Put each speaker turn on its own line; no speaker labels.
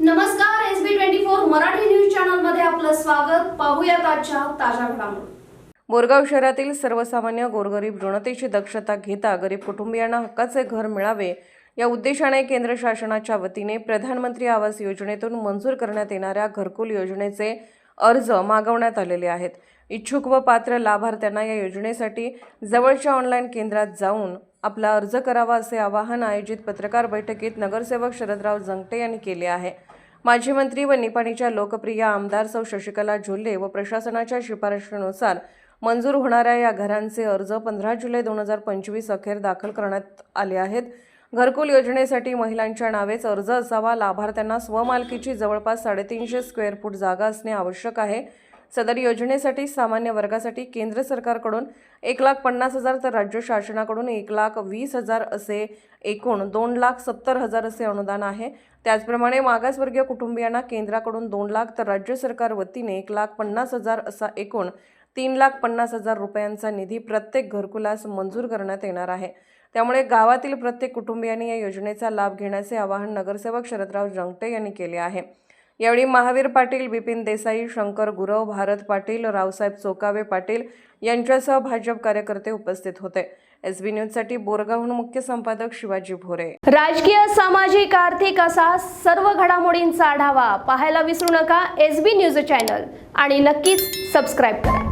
नमस्कार S B twenty four Marathi news चॅनलमध्ये आपलं स्वागत. पाहूयात आजच्या ताज्या घडामोडी.
बोरगाव शहरातील सर्वसामान्य गोरगरीब जनतेची दक्षता घेता गरीब कुटुंबियांना हक्काचे घर मिळावे या उद्देशाने केंद्र शासनाच्या वतीने प्रधानमंत्री आवास योजनेतून मंजूर करण्यात येणाऱ्या घरकुल योजनेचे अर्ज मागवण्यात आलेले आहेत. इच्छुक व पात्र लाभार्थ्यांना या योजनेसाठी जवळच्या ऑनलाईन केंद्रात जाऊन आपला अर्ज करावा असे आवाहन आयोजित पत्रकार बैठकीत नगरसेवक शरदराव जंगटे यांनी केले आहे. माजी मंत्री व निपाणीच्या लोकप्रिय आमदार सौ शशिकला झुल्ले व प्रशासनाच्या शिफारशीनुसार मंजूर होणाऱ्या या घरांचे अर्ज पंधरा जुलै दोन हजार पंचवीस अखेर दाखल करण्यात आले आहेत. घरकुल योजनेसाठी महिलांच्या नावेच अर्ज असावा लाभार्थ्यांना स्वमालकीची जवळपास साडेतीनशे स्क्वेअर फूट जागा असणे आवश्यक आहे. सदर योजनेसाठी सामान्य वर्गासाठी केंद्र सरकारकडून एक लाख पन्नास हजार तर राज्य शासनाकडून एक लाख वीस हजार असे एकूण दोन लाख सत्तर हजार असे अनुदान आहे. त्याचप्रमाणे मागासवर्गीय कुटुंबियांना केंद्राकडून दोन लाख तर राज्य सरकार वतीने एक लाख पन्नास हजार असा एकूण तीन लाख पन्नास हजार रुपयांचा निधी प्रत्येक घरकुलास मंजूर करण्यात येणार आहे. त्यामुळे गावातील प्रत्येक कुटुंबियांनी या योजनेचा लाभ घेण्याचे आवाहन नगरसेवक शरदराव जंगटे यांनी केले आहे. यावेळी महावीर पाटील बिपिन देसाई शंकर गुरव भारत पाटील रावसाहेब चोकावे पाटील यांच्यासह भाजप कार्यकर्ते उपस्थित होते. एस बी न्यूजसाठी बोरगावहून मुख्य संपादक शिवाजी भोरे.
राजकीय सामाजिक आर्थिक असा सर्व घडामोडींचा आढावा पाहायला विसरू नका एस बी न्यूज चॅनल आणि नक्कीच सबस्क्राईब करा.